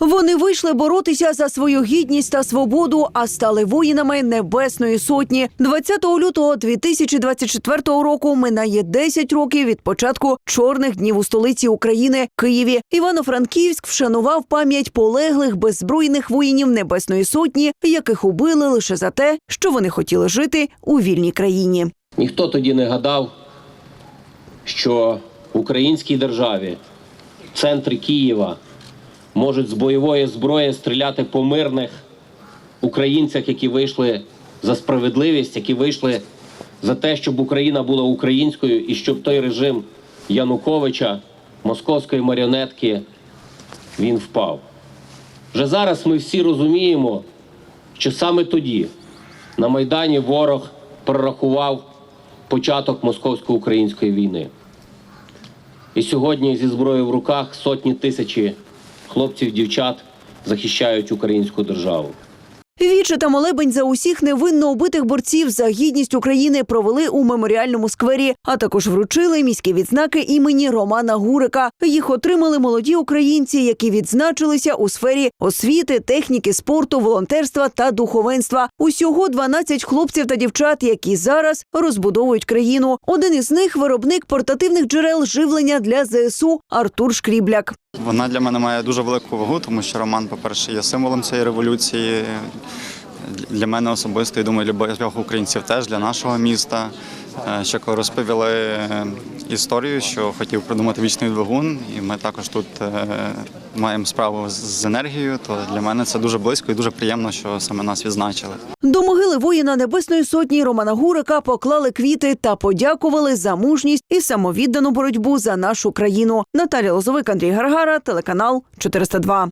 Вони вийшли боротися за свою гідність та свободу, а стали воїнами Небесної Сотні. 20 лютого 2024 року минає 10 років від початку чорних днів у столиці України Києві. Івано-Франківськ вшанував пам'ять полеглих беззбройних воїнів Небесної Сотні, яких убили лише за те, що вони хотіли жити у вільній країні. Ніхто тоді не гадав, що в українській державі, в центрі Києва, можуть з бойової зброї стріляти по мирних українцях, які вийшли за справедливість, які вийшли за те, щоб Україна була українською і щоб той режим Януковича, московської маріонетки, він впав. Вже зараз ми всі розуміємо, що саме тоді на Майдані ворог прорахував початок московсько-української війни. І сьогодні зі зброєю в руках сотні тисячі хлопців, дівчат захищають українську державу. Віче та молебень за усіх невинно убитих борців за гідність України провели у меморіальному сквері, а також вручили міські відзнаки імені Романа Гурика. Їх отримали молоді українці, які відзначилися у сфері освіти, техніки, спорту, волонтерства та духовенства. Усього 12 хлопців та дівчат, які зараз розбудовують країну. Один із них виробник портативних джерел живлення для ЗСУ Артур Шкрібляк. Вона для мене має дуже велику вагу, тому що Роман, по-перше, є символом цієї революції. Для мене особисто, і думаю, для багатьох українців теж для нашого міста. Е, коли розповіли е, історію, що хотів придумати вічний двигун, і ми також тут е, маємо справу з енергією, то для мене це дуже близько і дуже приємно, що саме нас відзначили. До могили воїна Небесної сотні Романа Гурика поклали квіти та подякували за мужність і самовіддану боротьбу за нашу країну. Наталя Лозовик, Андрій Гаргара, телеканал 402.